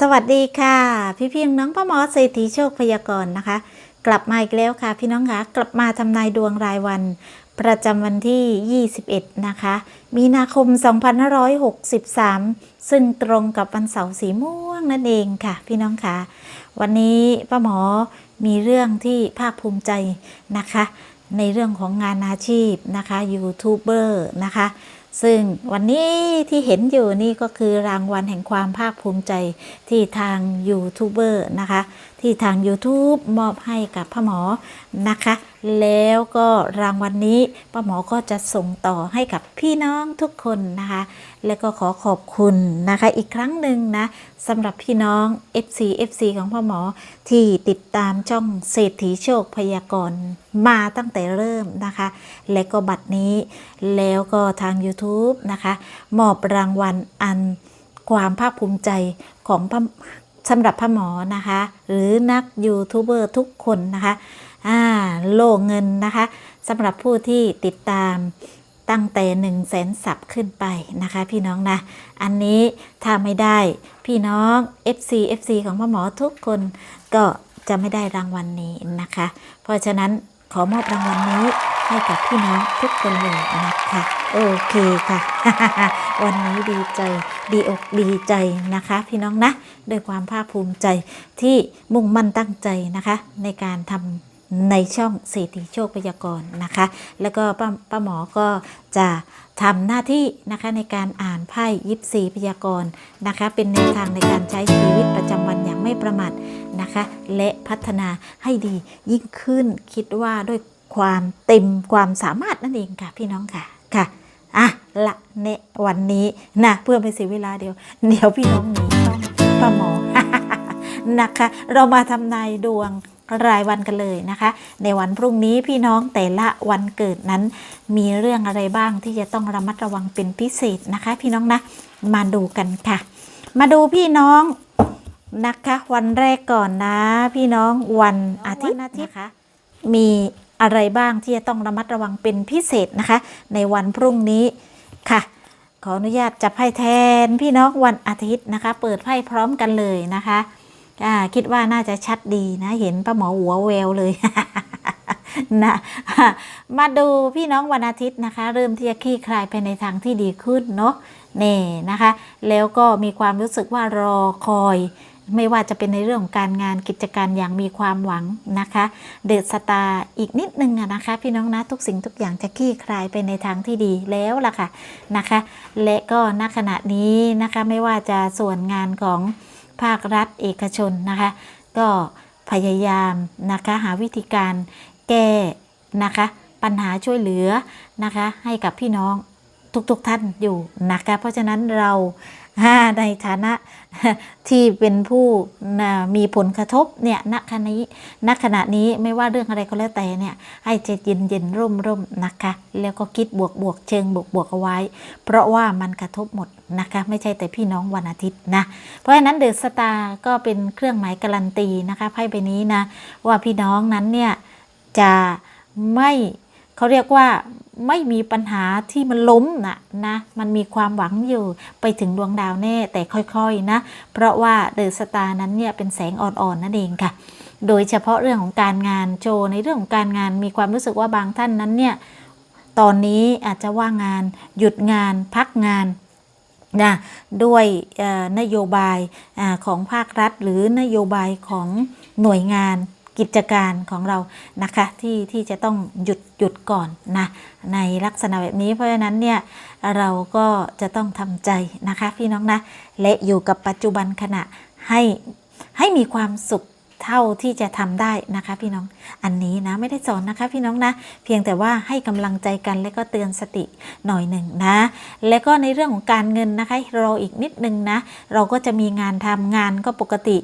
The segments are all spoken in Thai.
สวัสดีค่ะ พี่เพี่น้องพ่อหมอเศรษฐีโชคพยากรณ์นะคะ กลับมาอีกแล้วค่ะ พี่น้องคะกลับมาทำนายดวงรายวัน ประจำวันที่ 21 นะคะ มีนาคม 2563 ซึ่งตรงกับวันเสาร์สีม่วงนั่นเองค่ะ พี่น้องคะวันนี้ป้าหมอมีเรื่องที่ภาคภูมิใจนะคะ ในเรื่องของงานอาชีพนะคะยูทูบเบอร์นะคะ ซึ่งวันนี้ที่เห็นอยู่นี่ก็คือรางวัลแห่งความภาคภูมิใจที่ทางยูทูบเบอร์นะคะ ที่ทาง YouTube มอบให้กับพ่อหมอนะคะ แล้วก็รางวัลนนี้ป้าหมอก็จะส่งต่อให้กับพี่น้องทุกคนนะคะ แล้วก็ขอขอบคุณนะคะอีกครั้งหนึ่งนะสำหรับพี่น้อง FC FC ของพ่อหมอที่ติดตามช่องเศรษฐีโชคพยากรณ์มาตั้งแต่เริ่มนะคะ และก็บัตรนี้แล้วก็ทาง YouTube นะคะมอบรางวัลอันความภาคภูมิใจของสำหรับพ่อหมอนะคะ หรือนักยูทูบเบอร์ทุกคนนะคะอ่าโล่เงินนะคะสำหรับผู้ที่ติดตามตั้งแต่1นึ่งแสนสับขึ้นไปนะคะ พี่น้องนะ อันนี้ถ้าไม่ได้พี่น้อง FC FC ของพ่อหมอทุกคนก็จะไม่ได้รางวัลนนี้นะคะ เพราะฉะนั้น ขอมอบรางวัลนนี้ให้กับพี่น้องทุกคนเลยนะคะโอเคค่ะ วันนี้ดีใจดีอกดีใจนะคะ พี่น้องนะด้วยความภาคภูมิใจที่มุ่งมั่นตั้งใจนะคะ ในการทำในช่องเศรษฐีโชคพยากรณ์นะคะ แล้วก็ป้าป้าหมอก็จะทำหน้าที่นะคะในการอ่านไพ่ยิปซีพยากรณ์นะคะ เป็นแนวทางในการใช้ชีวิตประจำวันอย่างไม่ประมาท นะคะ และพัฒนาให้ดียิ่งขึ้นคิดว่าด้วยความเต็มความสามารถนั่นเองค่ะพี่น้องค่ะค่ะอะละเนวันนี้นะเพื่อไม่เสียเวลาเดียว เดี๋ยวพี่น้องหนีช่องป้าหมอนะคะ เรามาทำนายดวงรายวันกันเลยนะคะ ในวันพรุ่งนี้พี่น้องแต่ละวันเกิดนั้น มีเรื่องอะไรบ้างที่จะต้องระมัดระวังเป็นพิเศษนะคะ พี่น้องนะ มาดูกันค่ะ มาดูพี่น้อง นะคะ วันแรกก่อนนะ พี่น้องวันอาทิตย์นะคะมีอะไรบ้างที่จะต้องระมัดระวังเป็นพิเศษนะคะ ในวันพรุ่งนี้ค่ะ ขออนุญาตจับไพ่แทนพี่น้องวันอาทิตย์นะคะ เปิดไพ่พร้อมกันเลยนะคะอ่าคิดว่าน่าจะชัดดีนะ เห็นป้าหมอหัวแววเลยนะมาดูพี่น้องวันอาทิตย์นะคะ เริ่มที่จะคลี่คลายไปในทางที่ดีขึ้นเนาะเน่นะคะ แล้วก็มีความรู้สึกว่ารอคอย ไม่ว่าจะเป็นในเรื่องของการงานกิจการอย่างมีความหวังนะคะ เดอะสตาร์อีกนิดนึงอะนะคะ พี่น้องนะทุกสิ่งทุกอย่างจะคลี่คลายไปในทางที่ดีแล้วล่ะค่ะนะคะ และก็ณขณะนี้นะคะไม่ว่าจะส่วนงานของภาครัฐเอกชนนะคะ ก็พยายามนะคะหาวิธีการแก้นะคะปัญหาช่วยเหลือนะคะให้กับพี่น้องทุกๆทท่านอยู่นะคะเพราะฉะนั้นเรา ในฐานะที่เป็นผู้มีผลกระทบเนี่ยณขณะนี้ณขณะนี้ไม่ว่าเรื่องอะไรก็แล้วแต่เนี่ยให้ใจเย็นเย็นร่มร่มนะคะ แล้วก็คิดบวกบวกเชิงบวกบวกเอาไว้ เพราะว่ามันกระทบหมดนะคะ ไม่ใช่แต่พี่น้องวันอาทิตย์นะ เพราะฉะนั้นเดอะสตาร์ก็เป็นเครื่องหมายการันตีนะคะไพ่ใบนี้นะ ว่าพี่น้องนั้นเนี่ยจะไม่ เขาเรียกว่าไม่มีปัญหาที่มันล้มนะนะ มันมีความหวังอยู่ไปถึงดวงดาวแน่แต่ค่อยๆนะ เพราะว่าเดอะสตาร์นั้นเนี่ยเป็นแสงอ่อนๆนั่นเองค่ะ โดยเฉพาะเรื่องของการงานโชว์ในเรื่องของการงานมีความรู้สึกว่าบางท่านนั้นเนี่ยตอนนี้อาจจะว่างงานหยุดงานพักงานนะด้วยนโยบายอของภาครัฐ หรือนโยบายของหน่วยงาน กิจการของเรานะคะที่ที่จะต้องหยุดหยุดก่อนนะในลักษณะแบบนี้เพราะฉะนั้นเนี่ยเราก็จะต้องทำใจนะคะพี่น้องนะและอยู่กับปัจจุบันขณะให้ให้มีความสุข เท่าที่จะทำได้นะคะพี่น้อง อันนี้นะไม่ได้สอนนะคะพี่น้องนะ เพียงแต่ว่าให้กำลังใจกันและก็เตือนสติหน่อยหนึ่งนะ และก็ในเรื่องของการเงินนะคะรออีกนิดนึงนะ เราก็จะมีงานทำงานก็ปกติ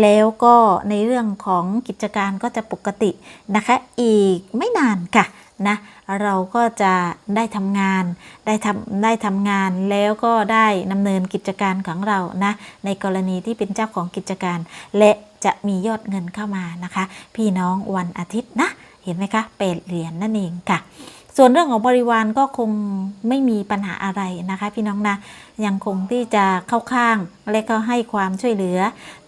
แล้วก็ในเรื่องของกิจการก็จะปกตินะคะ อีกไม่นานค่ะนะเราก็จะได้ทำงานได้ทำได้ทำงานแล้วก็ได้ดำเนินกิจการของเรานะในกรณีที่เป็นเจ้าของกิจการและ จะมียอดเงินเข้ามานะคะ พี่น้องวันอาทิตย์นะ เห็นไหมคะเป็ดเหรียญนั่นเองค่ะ ส่วนเรื่องของบริวารก็คงไม่มีปัญหาอะไรนะคะ พี่น้องนะยังคงที่จะเข้าข้างและก็ให้ความช่วยเหลือ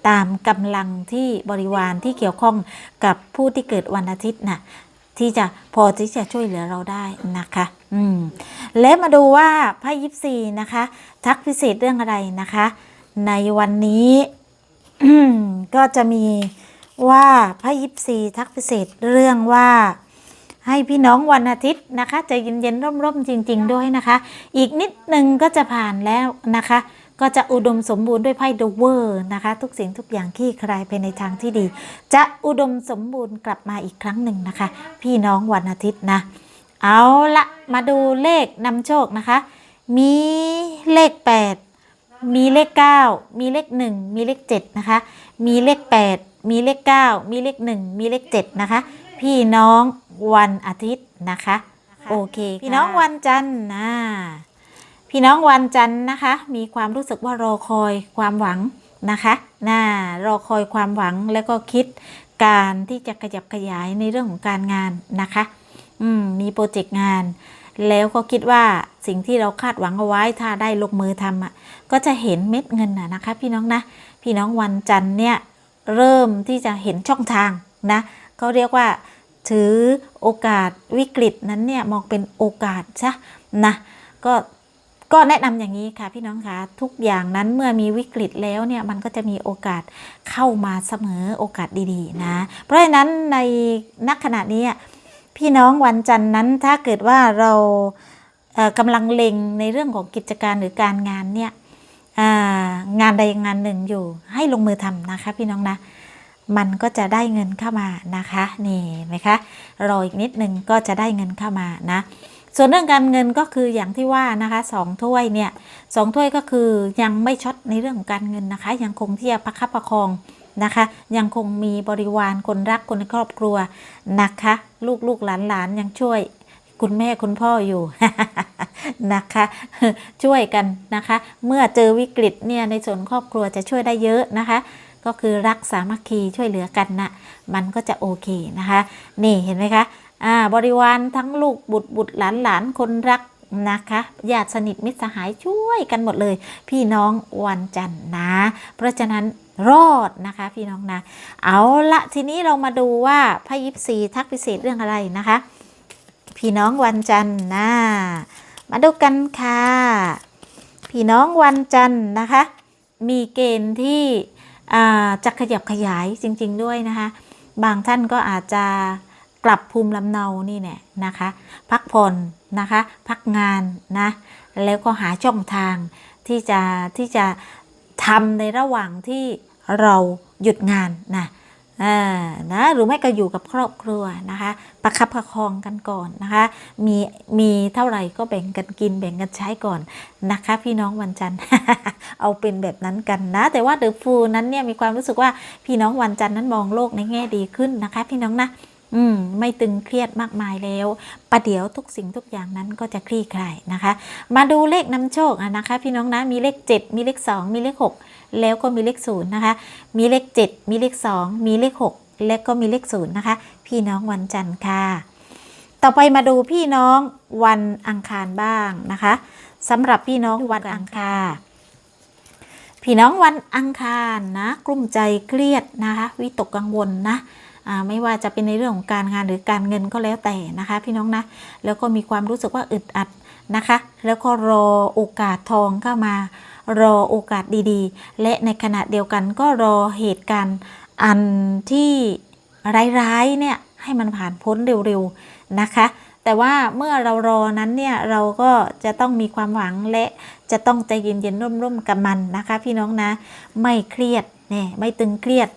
ตามกำลังที่บริวารที่เกี่ยวข้องกับผู้ที่เกิดวันอาทิตย์น่ะที่จะพอที่จะช่วยเหลือเราได้นะคะ อืม และมาดูว่าไพ่ยิปซีนะคะ ทักพิเศษเรื่องอะไรนะคะ ในวันนี้ ก็จะมีว่าไพ่ยิปซีทักพิเศษเรื่องว่าให้พี่น้องวันอาทิตย์นะคะใจเย็นๆร่มๆจริง ๆ ด้วยนะคะ อีกนิดนึงก็จะผ่านแล้วนะคะ ก็จะอุดมสมบูรณ์ด้วยไพ่ดเวอร์นะคะ ทุกสิ่งทุกอย่างคลี่คลายไปในทางที่ดี จะอุดมสมบูรณ์กลับมาอีกครั้งหนึ่งนะคะ พี่น้องวันอาทิตย์นะ เอาละมาดูเลขนำโชคนะคะ มีเลข 8 มีเลข 9 มีเลข 1 มีเลข 7 นะคะ มีเลข 8 มีเลข 9 มีเลข 1 มีเลข 7 นะคะ พี่น้องวันอาทิตย์นะคะ โอเคพี่น้องวันจันทร์นะพี่น้องวันจันทร์นะคะ มีความรู้สึกว่ารอคอยความหวังนะคะน่ารอคอยความหวังแล้วก็คิดการที่จะขยับขยายในเรื่องของการงานนะคะอืมมีโปรเจกต์งาน แล้วก็คิดว่าสิ่งที่เราคาดหวังเอาไว้ถ้าได้ลงมือทำอะ ก็จะเห็นเม็ดเงินน่ะนะคะ พี่น้องนะพี่น้องวันจันทร์เนี่ยเริ่มที่จะเห็นช่องทางนะเขาเรียกว่าถือโอกาสวิกฤตนั้นเนี่ยมองเป็นโอกาสซะนะก็ก็แนะนำอย่างนี้ค่ะพี่น้องคะทุกอย่างนั้นเมื่อมีวิกฤตแล้วเนี่ยมันก็จะมีโอกาสเข้ามาเสมอโอกาสดีๆนะเพราะฉะนั้นในนักขณะนี้พี่น้องวันจันทร์นั้นถ้าเกิดว่าเรากำลังเล็งในเรื่องของกิจการหรือการงานเนี่ย งานใดงานหนึ่งอยู่ ให้ลงมือทำนะคะ พี่น้องนะ มันก็จะได้เงินเข้ามานะคะนี่ไหมคะรออีกนิดนึงก็จะได้เงินเข้ามานะส่วนเรื่องการเงินก็คืออย่างที่ว่านะคะสองถ้วยเนี่ยสองถ้วยก็คือยังไม่ช็อตในเรื่องของการเงินนะคะ ยังคงที่จะประคับประคองนะคะ ยังคงมีบริวารคนรักคนในครอบครัวนะคะ ลูกลูกหลานหลานยังช่วย คุณแม่คุณพ่ออยู่นะคะ ช่วยกันนะคะ เมื่อเจอวิกฤตเนี่ยในส่วนครอบครัวจะช่วยได้เยอะนะคะ ก็คือรักสามัคคีช่วยเหลือกันนะมันก็จะโอเคนะคะ นี่เห็นไหมคะอ่าบริวารทั้งลูกบุตรบุตรหลานหลานคนรักนะคะญาติสนิทมิตรสหายช่วยกันหมดเลย พี่น้องวันจันทร์นะ เพราะฉะนั้นรอดนะคะพี่น้องนะ เอาละทีนี้เรามาดูว่าพระยิปซีทักพิเศษเรื่องอะไรนะคะ พี่น้องวันจันทร์นะมาดูกันค่ะ พี่น้องวันจันทร์นะคะ มีเกณฑ์ที่จะขยับขยายจริง ๆ ด้วยนะคะ บางท่านก็อาจจะกลับภูมิลำเนานี่เนี่ยนะคะ พักผ่อนนะคะ พักงานนะ แล้วก็หาช่องทางที่จะที่จะทำในระหว่างที่เราหยุดงานนะ อ่านะหรือไม่ก็อยู่กับครอบครัวนะคะ ประคับประคองกันก่อนนะคะ มีมีเท่าไหร่ก็แบ่งกันกินแบ่งกันใช้ก่อนนะคะ พี่น้องวันจันทร์เอาเป็นแบบนั้นกันนะ แต่ว่าเดอะฟูนั้นเนี่ยมีความรู้สึกว่าพี่น้องวันจันทร์นั้นมองโลกในแง่ดีขึ้นนะคะ พี่น้องนะอืมไม่ตึงเครียดมากมายแล้วประเดี๋ยวทุกสิ่งทุกอย่างนั้นก็จะคลี่คลายนะคะ มาดูเลขนำโชคอะนะคะ พี่น้องนะมีเลข 7 มีเลข 2 มีเลข 6 แล้วก็มีเลข0นะคะ มีเลข 7 มีเลข 2 มีเลข 6 และก็มีเลข0นะคะ พี่น้องวันจันทร์ค่ะ ต่อไปมาดูพี่น้องวันอังคารบ้างนะคะสำหรับพี่น้องวันอังคาร พี่น้องวันอังคารนะ กลุ้มใจเครียดนะคะ วิตกกังวลนะ ไม่ว่าจะเป็นในเรื่องของการงานหรือการเงินก็แล้วแต่นะคะ พี่น้องนะ แล้วก็มีความรู้สึกว่าอึดอัดนะคะ แล้วก็รอโอกาสทองเข้ามารอโอกาสดีๆ และในขณะเดียวกันก็รอเหตุการณ์อันที่ร้ายๆเนี่ยให้มันผ่านพ้นเร็วๆนะคะ แต่ว่าเมื่อเรารอนั้นเนี่ยเราก็จะต้องมีความหวังและจะต้องใจเย็นๆร่มๆกับมันนะคะ พี่น้องนะ ไม่เครียดเนี่ยไม่ตึงเครียด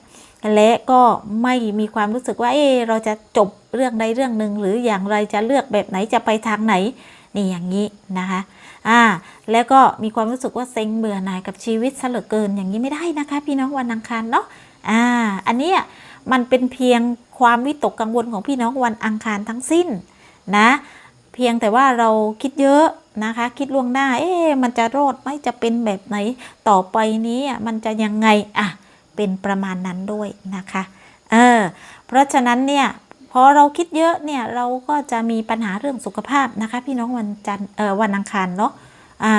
และก็ไม่มีความรู้สึกว่า เออเราจะจบเรื่องใดเรื่องหนึ่งหรืออย่างไรจะเลือกแบบไหนจะไปทางไหน นี่อย่างนี้นะคะ อ่า แล้วก็มีความรู้สึกว่าเซ็งเบื่อหน่ายกับชีวิตซะเหลือเกินอย่างนี้ไม่ได้นะคะ พี่น้องวันอังคารเนาะ อ่า อันนี้มันเป็นเพียงความวิตกกังวลของพี่น้องวันอังคารทั้งสิ้นนะ เพียงแต่ว่าเราคิดเยอะนะคะ คิดล่วงหน้า เอ๊ะมันจะรอดไหมจะเป็นแบบไหน ต่อไปนี้อะมันจะยังไงอะ เป็นประมาณนั้นด้วยนะคะ เออ เพราะฉะนั้นเนี่ยพอเราคิดเยอะเนี่ยเราก็จะมีปัญหาเรื่องสุขภาพนะคะ พี่น้องวันจันเออวันอังคารเนาะอ่า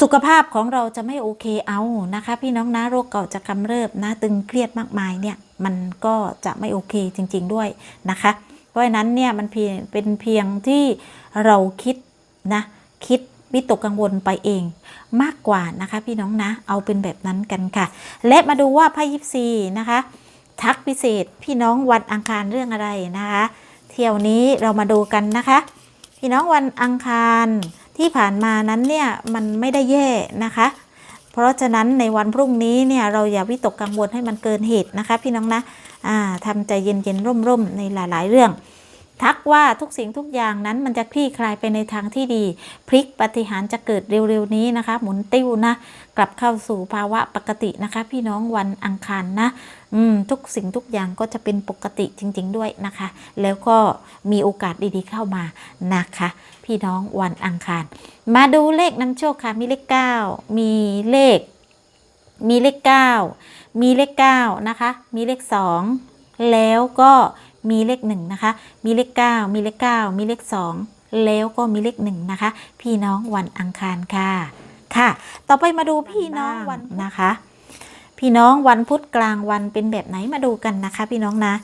สุขภาพของเราจะไม่โอเคเอานะคะ พี่น้องนะโรคเก่าจะกำเริบนะตึงเครียดมากมายเนี่ยมันก็จะไม่โอเคจริง ๆด้วยนะคะ เพราะฉะนั้นเนี่ยมันเพียงเป็นเพียงที่เราคิดนะคิด วิตกกังวลไปเองมากกว่านะคะ พี่น้องนะ เอาเป็นแบบนั้นกันค่ะ และมาดูว่าไพ่ยิปซีนะคะ ทักพิเศษพี่น้องวันอังคารเรื่องอะไรนะคะ เที่ยวนี้เรามาดูกันนะคะ พี่น้องวันอังคารที่ผ่านมานั้นเนี่ยมันไม่ได้แย่นะคะ เพราะฉะนั้นในวันพรุ่งนี้เนี่ยเราอย่าวิตกกังวลให้มันเกินเหตุนะคะ พี่น้องนะอ่าทำใจเย็นๆร่มๆในหลาย ๆ เรื่อง ทักว่าทุกสิ่งทุกอย่างนั้นมันจะคลี่คลายไปในทางที่ดี พลิกปฏิหารจะเกิดเร็วๆนี้นะคะ หมุนติ้วนะ กลับเข้าสู่ภาวะปกตินะคะ พี่น้องวันอังคารนะอืมทุกสิ่งทุกอย่างก็จะเป็นปกติจริง ๆ ด้วยนะคะ แล้วก็มีโอกาสดีๆเข้ามานะคะ พี่น้องวันอังคาร มาดูเลขนำโชคค่ะ มีเลข 9 มีเลข มีเลข 9 มีเลข 9 นะคะ มีเลข 2 แล้วก็ มีเลข1นะคะ มีเลข 9 มีเลข 9 มีเลข 2 แล้วก็มีเลข1นะคะ พี่น้องวันอังคารค่ะ ค่ะ ต่อไปมาดูพี่น้องวันนะคะ พี่น้องวันพุธกลางวันเป็นแบบไหนมาดูกันนะคะ พี่น้องนะ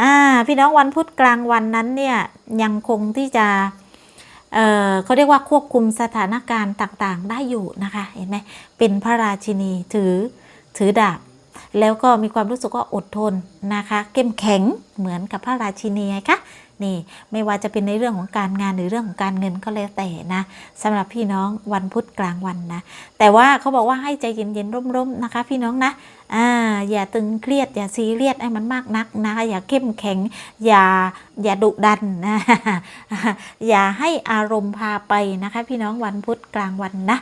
อ่า พี่น้องวันพุธกลางวันนั้นเนี่ยยังคงที่จะเอ่อเขาเรียกว่าควบคุมสถานการณ์ต่างๆ ได้อยู่นะคะ เห็นไหมเป็นพระราชินีถือถือดาบ แล้วก็มีความรู้สึกว่าอดทนนะคะเข้มแข็งเหมือนกับพระราชินีไงคะนี่ไม่ว่าจะเป็นในเรื่องของการงานหรือเรื่องของการเงินก็แล้วแต่นะสำหรับพี่น้องวันพุธกลางวันนะ แต่ว่าเขาบอกว่าให้ใจเย็นๆร่มๆนะคะ พี่น้องนะอ่าอย่าตึงเครียดอย่าซีเรียสให้มันมากนักนะคะอย่าเข้มแข็ง อย่าอย่าดุดันนะอย่าให้อารมณ์พาไปนะคะ พี่น้องวันพุธกลางวันนะ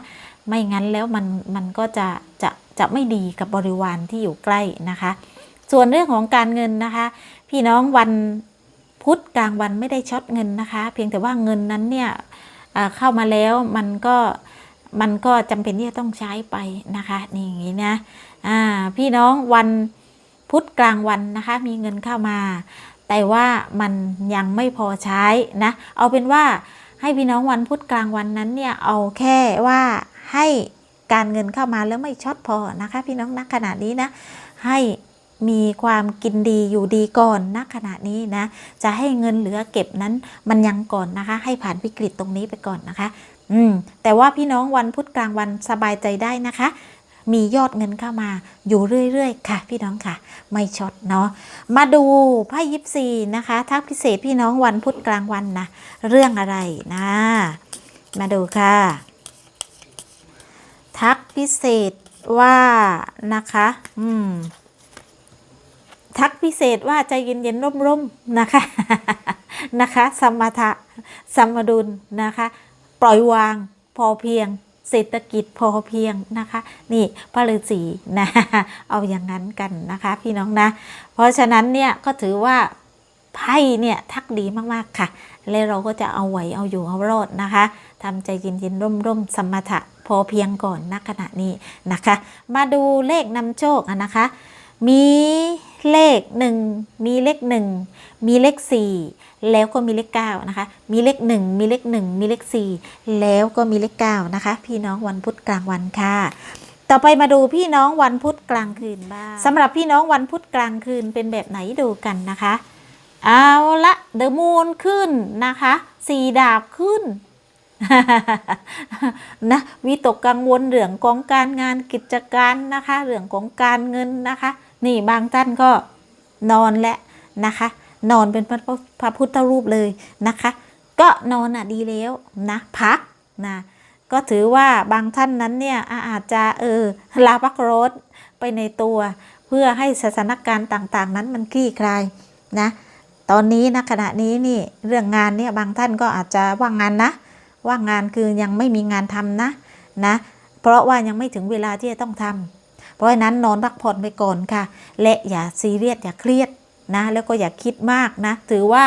ไม่งั้นแล้วมันมันก็จะจะ จะไม่ดีกับบริวารที่อยู่ใกล้นะคะ ส่วนเรื่องของการเงินนะคะ พี่น้องวันพุธกลางวันไม่ได้ช็อตเงินนะคะ เพียงแต่ว่าเงินนั้นเนี่ยเข้ามาแล้วมันก็มันก็จำเป็นที่จะต้องใช้ไปนะคะนี่อย่างนี้นะพี่น้องวันพุธกลางวันนะคะ มีเงินเข้ามา แต่ว่ามันยังไม่พอใช้นะเอาเป็นว่าให้พี่น้องวันพุธกลางวันนั้นเนี่ยเอาแค่ว่าให้ การเงินเข้ามาแล้วไม่ช็อตพอนะคะ พี่น้องณขณะนี้นะ ให้มีความกินดีอยู่ดีก่อนณขณะนี้นะ จะให้เงินเหลือเก็บนั้นมันยังก่อนนะคะ ให้ผ่านวิกฤตตรงนี้ไปก่อนนะคะ อืมแต่ว่าพี่น้องวันพุธกลางวันสบายใจได้นะคะมียอดเงินเข้ามาอยู่เรื่อย ๆ ค่ะ พี่น้องค่ะ ไม่ช็อตเนาะมาดูไพ่ยิปซีนะคะทักพิเศษพี่น้องวันพุธกลางวันนะ เรื่องอะไรนะ มาดูค่ะ พิเศษว่านะคะ อืม ทักพิเศษว่าใจเย็นๆร่มๆนะคะ นะคะสมถะสมดุลนะคะ ปล่อยวางพอเพียงเศรษฐกิจพอเพียงนะคะ นี่พระฤาษีนะเอาอย่างนั้นกันนะคะ พี่น้องนะ เพราะฉะนั้นเนี่ยก็ถือว่าไพ่เนี่ยทักดีมากๆค่ะ แล้วเราก็จะเอาไหวเอาอยู่เอารอดนะคะทำใจเย็นๆร่มๆสมถะ อเพียงก่อนณขณะนี้นะคะ มาดูเลขนำโชคนะคะ มีเลขหนึ่งมีเลขหนึ่งมีเลขสี่แล้วก็มีเลขเก้านะคะ มีเลขหนึ่งมีเลขหนึ่งมีเลขสี่แล้วก็มีเลขเก้านะคะ พี่น้องวันพุธกลางวันค่ะต่อไปมาดูพี่น้องวันพุธกลางคืนบ้างสำหรับพี่น้องวันพุธกลางคืนเป็นแบบไหนดูกันนะคะ เอาละเดอะมูนขึ้นนะคะ สีดาบขึ้น นะวิตกกังวลเรื่องของการงานกิจการนะคะเรื่องของการเงินนะคะ นี่บางท่านก็นอนและนะคะ นอนเป็นพระพระพุทธรูปเลยนะคะ ก็นอนอะดีแล้วนะพักนะก็ถือว่าบางท่านนั้นเนี่ยอะอาจจะเออลาพักรถไปในตัว เพื่อให้สถานการณ์ต่างๆ นั้นมันคลี่คลายนะตอนนี้นะขณะนี้นี่เรื่องงานเนี่ยบางท่านก็อาจจะว่างงานนะ ว่างงานคือยังไม่มีงานทำนะนะ เพราะว่ายังไม่ถึงเวลาที่จะต้องทำเพราะฉะนั้นนอนพักผ่อนไปก่อนค่ะ และอย่าซีเรียสอย่าเครียดนะ แล้วก็อย่าคิดมากนะ ถือว่า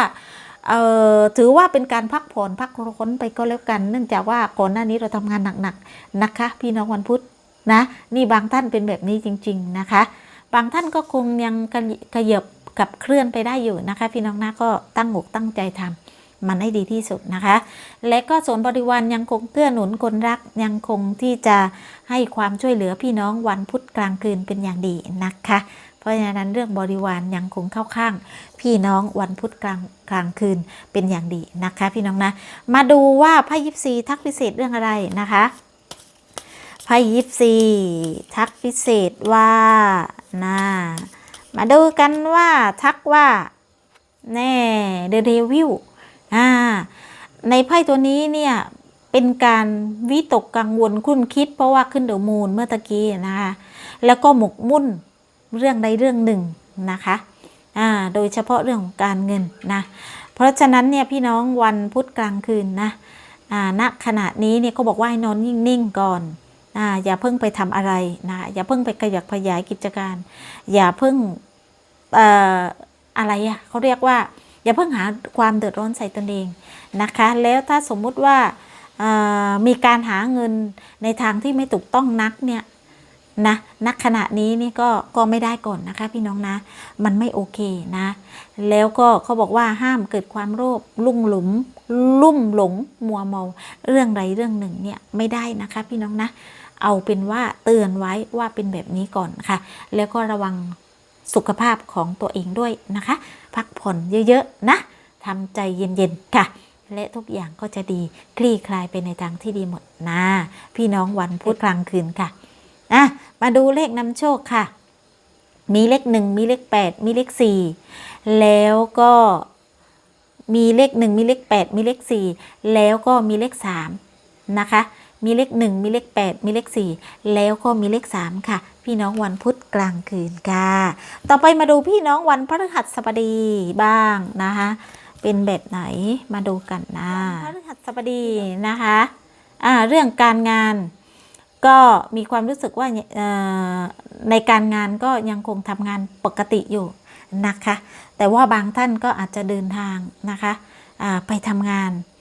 เอ่อถือว่าเป็นการพักผ่อนพักร้อนไปก็แล้วกัน เนื่องจากว่าก่อนหน้านี้เราทำงานหนักๆนะคะ พี่น้องวันพุธนะ นี่บางท่านเป็นแบบนี้จริง ๆนะคะ บางท่านก็คงยังกระกระเหยบกับเคลื่อนไปได้อยู่นะคะ พี่น้องนะก็ตั้งอกตั้งใจทำ มันให้ดีที่สุดนะคะ และก็ส่วนบริวารยังคงเกื้อหนุนคนรักยังคงที่จะให้ความช่วยเหลือพี่น้องวันพุธกลางคืนเป็นอย่างดีนะคะ เพราะฉะนั้นเรื่องบริวารยังคงเข้าข้าง พี่น้องวันพุธกลางกลางคืนเป็นอย่างดีนะคะ พี่น้องนะ มาดูว่าไพ่ยิปซีทักพิเศษเรื่องอะไรนะคะไพ่ยิปซีทักพิเศษว่านะมาดูกันว่าทักว่า แน่เด e เ e วิว อ่าในไพ่ตัวนี้เนี่ยเป็นการวิตกกังวลคุ้นคิด เพราะว่าขึ้นเดือมูนเมื่อตะกี้นะคะแล้วก็หมกมุ่นเรื่องใดเรื่องหนึ่งนะคะอ่าโดยเฉพาะเรื่องของการเงินนะเพราะฉะนั้นเนี่ยพี่น้องวันพุธกลางคืนนะอ่าณขณะนี้เนี่ยเขาบอกว่าให้นอนนิ่งๆก่อนอ่าอย่าเพิ่งไปทำอะไรนะอย่าเพิ่งไปขยับขยายกิจการ อย่าเพิ่งเอ่ออะไรอะเขาเรียกว่า อย่าเพิ่งหาความเดือดร้อนใส่ตนเองนะคะ แล้วถ้าสมมุติว่ามีการหาเงินในทางที่ไม่ถูกต้องนักเนี่ยนะณขณะนี้นี่ก็ก็ไม่ได้ก่อนนะคะพี่น้องนะ มันไม่โอเคนะ แล้วก็เขาบอกว่าห้ามเกิดความโลภลุ่มหลุม ลุ่มหลงมัวเมาเรื่องใดเรื่องหนึ่งเนี่ยไม่ได้นะคะพี่น้องนะ เอาเป็นว่าเตือนไว้ว่าเป็นแบบนี้ก่อนค่ะ แล้วก็ระวัง สุขภาพของตัวเองด้วยนะคะ พักผ่อนเยอะๆนะทำใจเย็นๆค่ะ และทุกอย่างก็จะดีคลี่คลายไปในทางที่ดีหมดนะพี่น้องวันพุธกลางคืนค่ะอะมาดูเลขนำโชคค่ะ มีเลขหนึ่งมีเลขแปดมีเลขสี่แล้วก็มีเลขหนึ่งมีเลขแปดมีเลขสี่แล้วก็มีเลขสามนะคะ มีเลขหนึ่งมีเลขแปดมีเลขสี่แล้วก็มีเลขสามค่ะ พี่น้องวันพุธกลางคืนค่ะ ต่อไปมาดูพี่น้องวันพฤหัสบดีบ้างนะคะ เป็นแบบไหนมาดูกันนะพฤหัสบดีนะคะอ่าเรื่องการงานก็มีความรู้สึกว่าเอ่อในการงานก็ยังคงทำงานปกติอยู่นะคะ แต่ว่าบางท่านก็อาจจะเดินทางนะคะอ่าไปทำงานอ่า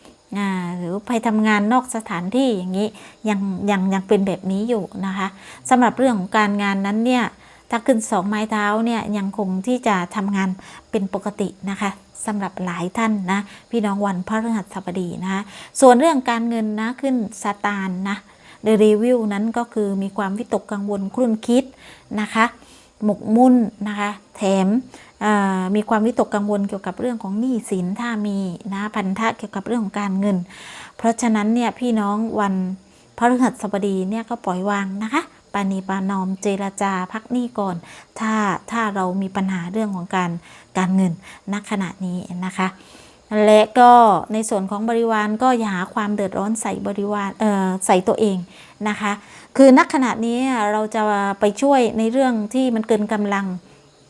หรือไปทำงานนอกสถานที่อย่างนี้ยังยังยังเป็นแบบนี้อยู่นะคะสำหรับเรื่องของการงานนั้นเนี่ยถ้าขึ้นสองไม้เท้าเนี่ยยังคงที่จะทำงานเป็นปกตินะคะสำหรับหลายท่านนะพี่น้องวันพฤหัสบดีนะคะส่วนเรื่องการเงินนะขึ้นสตาร์นะเดรีวิวนั้นก็คือมีความวิตกกังวลครุ่นคิดนะคะ หมกมุ่นนะคะ แถม มีความวิตกกังวลเกี่ยวกับเรื่องของหนี้สินถ้ามีนะพันธะเกี่ยวกับเรื่องของการเงิน เพราะฉะนั้นเนี่ยพี่น้องวันพฤหัสบดีเนี่ยก็ปล่อยวางนะคะปานีปานอมเจรจาพักหนี้ก่อน ถ้าถ้าเรามีปัญหาเรื่องของการการเงินณขณะนี้นะคะและก็ในส่วนของบริวารก็อย่าหาความเดือดร้อนใส่บริวารใส่ตัวเองนะคะ คือณขณะนี้เราจะไปช่วยในเรื่องที่มันเกินกำลัง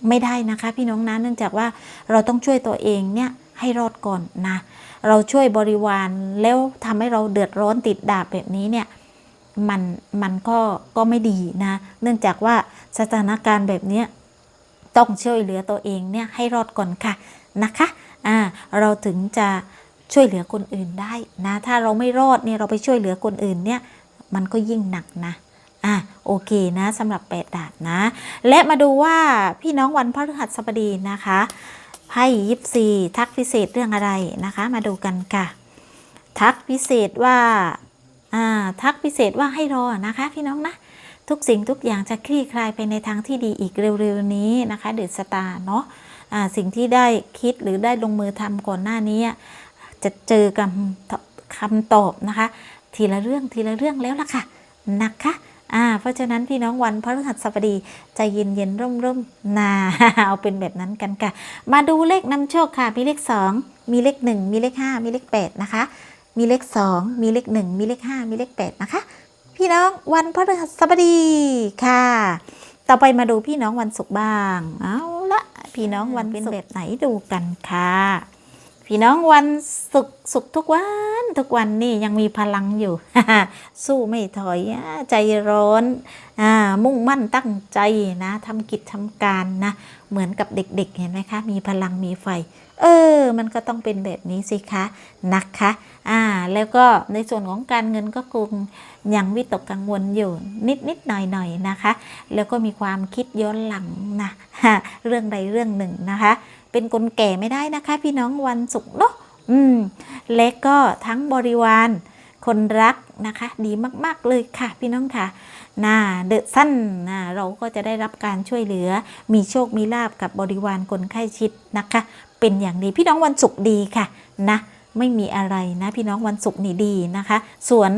ไม่ได้นะคะ พี่น้องนะเนื่องจากว่าเราต้องช่วยตัวเองเนี่ยให้รอดก่อนนะ เราช่วยบริวารแล้วทำให้เราเดือดร้อนติดดาบแบบนี้เนี่ยมันมันก็ก็ไม่ดีนะ เนื่องจากว่าสถานการณ์แบบนี้ต้องช่วยเหลือตัวเองเนี่ยให้รอดก่อนค่ะนะคะอ่าเราถึงจะช่วยเหลือคนอื่นได้นะ ถ้าเราไม่รอดเนี่ยเราไปช่วยเหลือคนอื่นเนี่ยมันก็ยิ่งหนักนะ อะโอเคนะสำหรับแปดดาบนะ และมาดูว่าพี่น้องวันพฤหัสบดีนะคะไพ่ยิปซีทักพิเศษเรื่องอะไรนะคะ มาดูกันค่ะ ทักพิเศษว่าอ่าทักพิเศษว่าให้รอนะคะ พี่น้องนะทุกสิ่งทุกอย่างจะคลี่คลายไปในทางที่ดีอีกเร็วๆนี้นะคะ เดือดสตาร์เนาะอ่าสิ่งที่ได้คิดหรือได้ลงมือทำก่อนหน้านี้ จะเจอกับคำตอบนะคะ ทีละเรื่องทีละเรื่องแล้วล่ะค่ะนะคะ อ่าเพราะฉะนั้นพี่น้องวันพฤหัสบดีใจเย็นเย็นร่มร่มนาเอาเป็นแบบนั้นกันค่ะ มาดูเลขนำโชคค่ะ มีเลข 2 มีเลข 1 มีเลข 5 มีเลข 8 นะคะ มีเลข 2 มีเลข 1 มีเลข 5 มีเลข 8 นะคะ พี่น้องวันพฤหัสบดีค่ะ ต่อไปมาดูพี่น้องวันศุกร์บ้าง เอาละพี่น้องวันเป็นแบบไหนดูกันค่ะ พี่น้องวันศุกร์ศุกทุกวัน ทุกวันนี่ยังมีพลังอยู่ สู้ไม่ถอยใจร้อนอ่ามุ่งมั่นตั้งใจนะทำกิจทำการนะ เหมือนกับเด็กๆเห็นไหมคะ มีพลังมีไฟ เออ มันก็ต้องเป็นแบบนี้สิคะนะคะอ่าแล้วก็ในส่วนของการเงินก็คงยังวิตกกังวลอยู่นิดนิดๆหน่อยหน่อยๆนะคะ แล้วก็มีความคิดย้อนหลังนะเรื่องใดเรื่องหนึ่งนะคะ เป็นคนแก่ไม่ได้นะคะ พี่น้องวันศุกร์เนาะอืมและก็ทั้งบริวาร คนรักนะคะ ดีมาก ๆ เลยค่ะ พี่น้องค่ะน่าเดอะสั้นนะเราก็จะได้รับการช่วยเหลือ มีโชคมีลาบกับบริวารคนใกล้ชิดนะคะ เป็นอย่างดีพี่น้องวันศุกร์ดีค่ะนะไม่มีอะไรนะ พี่น้องวันศุกร์นี่ดีนะคะ ส่วน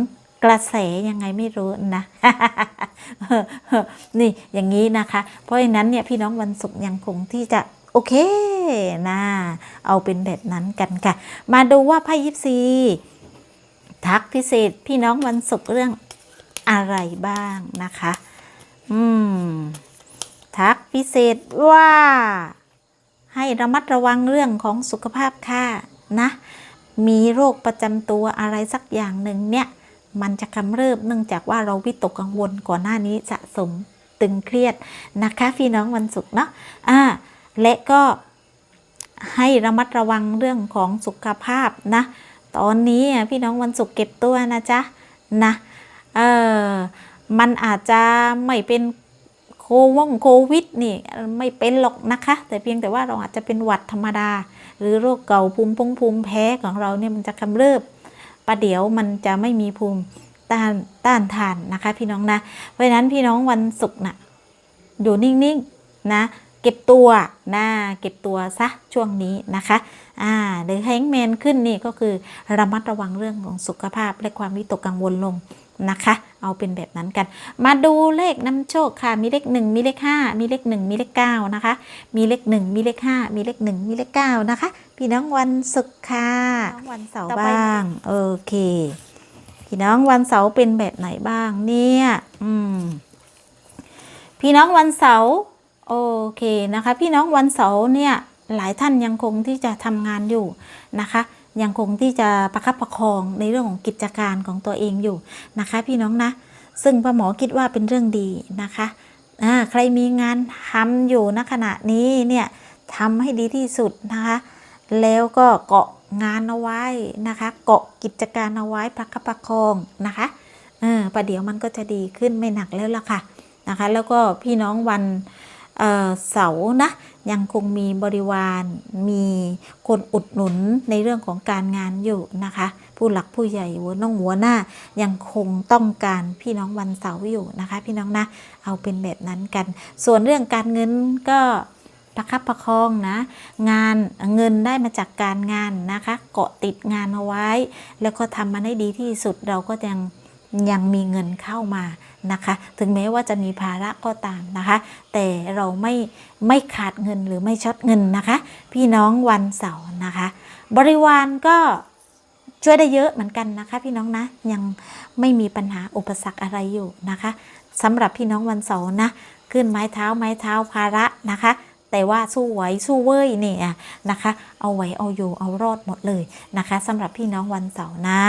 กระแสยังไงไม่รู้นะ นี่อย่างนี้นะคะ เพราะฉะนั้นเนี่ยพี่น้องวันศุกร์ยังคงที่จะ โอเคนะเอาเป็นแบบนั้นกันค่ะ มาดูว่าไพ่ยิปซีทักพิเศษพี่น้องวันศุกร์เรื่องอะไรบ้างนะคะ อืม ทักพิเศษว่า ให้ระมัดระวังเรื่องของสุขภาพค่ะนะ มีโรคประจำตัวอะไรสักอย่างหนึ่งเนี่ย มันจะกำเริบเนื่องจากว่าเราวิตกกังวลก่อนหน้านี้สะสมตึงเครียดนะคะ พี่น้องวันศุกร์เนาะอ่า และก็ให้ระมัดระวังเรื่องของสุขภาพนะ ตอนนี้พี่น้องวันศุกร์เก็บตัวนะจ๊ะนะ เออมันอาจจะไม่เป็นโควงโควิดนี่ไม่เป็นหรอกนะคะ แต่เพียงแต่ว่าเราอาจจะเป็นหวัดธรรมดา หรือโรคเก่าภูมิพงภูมิแพ้ของเราเนี่ยมันจะกำเริบประเดี๋ยวมันจะไม่มีภูมิต้านต้านทานนะคะ พี่น้องนะ เพราะฉะนั้นพี่น้องวันศุกร์น่ะอยู่นิ่งๆนะ เก็บตัวนะเก็บตัวซะช่วงนี้นะคะอ่าหรือแฮงแมนขึ้นนี่ก็คือระมัดระวังเรื่องของสุขภาพและความวิตกกังวลลงนะคะ เอาเป็นแบบนั้นกัน มาดูเลขนำโชคค่ะ มีเลข 1 มีเลข 5 มีเลข 1 มีเลข 9 นะคะ มีเลข 1 มีเลข 5 มีเลข 1 มีเลข 9 นะคะ พี่น้องวันศุกร์ค่ะวันเสาร์บ้าง โอเค พี่น้องวันเสาร์เป็นแบบไหนบ้างเนี่ย อืม พี่น้องวันเสาร์ โอเคนะคะ พี่น้องวันเสาร์เนี่ยหลายท่านยังคงที่จะทำงานอยู่นะคะ ยังคงที่จะประคับประคองในเรื่องของกิจการของตัวเองอยู่นะคะ พี่น้องนะ ซึ่งป้าหมอคิดว่าเป็นเรื่องดีนะคะใครมีงานทำอยู่ณขณะนี้เนี่ยทำให้ดีที่สุดนะคะ แล้วก็เกาะงานเอาไว้นะคะ เกาะกิจการเอาไว้ประคับประคองนะคะเออประเดี๋ยวมันก็จะดีขึ้นไม่หนักแล้วล่ะค่ะนะคะ แล้วก็พี่น้องวัน เสานะยังคงมีบริวาร มีคนอุดหนุนในเรื่องของการงานอยู่นะคะ ผู้หลักผู้ใหญ่หัวน้องหัวหน้ายังคงต้องการพี่น้องวันเสาร์อยู่นะคะ พี่น้องนะเอาเป็นแบบนั้นกัน ส่วนเรื่องการเงินก็ประคับประคองนะ งานเงินได้มาจากการงานนะคะ เกาะติดงานเอาไว้ แล้วก็ทำมันให้ดีที่สุดเราก็ยัง ยังมีเงินเข้ามานะคะ ถึงแม้ว่าจะมีภาระก็ตามนะคะ แต่เราไม่ไม่ขาดเงินหรือไม่ช็อตเงินนะคะ พี่น้องวันเสาร์นะคะ บริวารก็ช่วยได้เยอะเหมือนกันนะคะ พี่น้องนะยังไม่มีปัญหาอุปสรรคอะไรอยู่นะคะสำหรับพี่น้องวันเสาร์นะขึ้นไม้เท้าไม้เท้าภาระนะคะ แต่ว่าสู้ไหวสู้เว้ยเนี่ยนะคะ เอาไหวเอาอยู่เอารอดหมดเลยนะคะสำหรับพี่น้องวันเสาร์นะ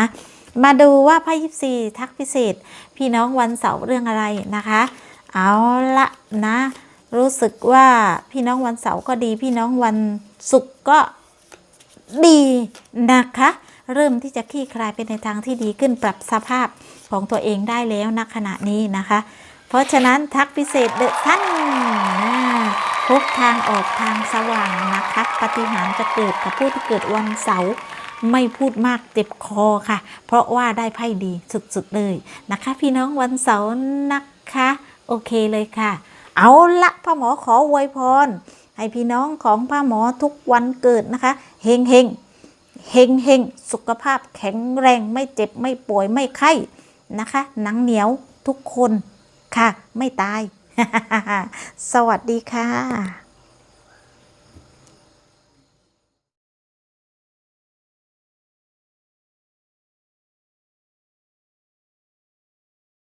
มาดูว่าไพ่ยิปซีทักพิเศษ พี่น้องวันเสาร์เรื่องอะไรนะคะ เอาละนะ รู้สึกว่าพี่น้องวันเสาร์ก็ดี พี่น้องวันศุกร์ก็ดีนะคะ เริ่มที่จะคลี่คลายไปในทางที่ดีขึ้นปรับสภาพของตัวเองได้แล้วณขณะนี้นะคะ เพราะฉะนั้นทักพิเศษเดอะท่านพบทางออกทางสว่างนะคะปฏิหารย์จะเกิดกับผู้ที่เกิดวันเสาร์ ไม่พูดมากเจ็บคอค่ะ เพราะว่าได้ไพ่ดีสุดๆเลยนะคะ พี่น้องวันเสาร์นะคะ โอเคเลยค่ะ เอาละพ่อหมอขออวยพร ให้พี่น้องของพ่อหมอทุกวันเกิดนะคะเฮงเฮงเฮงเฮงสุขภาพแข็งแรงไม่เจ็บไม่ป่วยไม่ไข้นะคะ หนังเหนียวทุกคนค่ะ ไม่ตาย สวัสดีค่ะ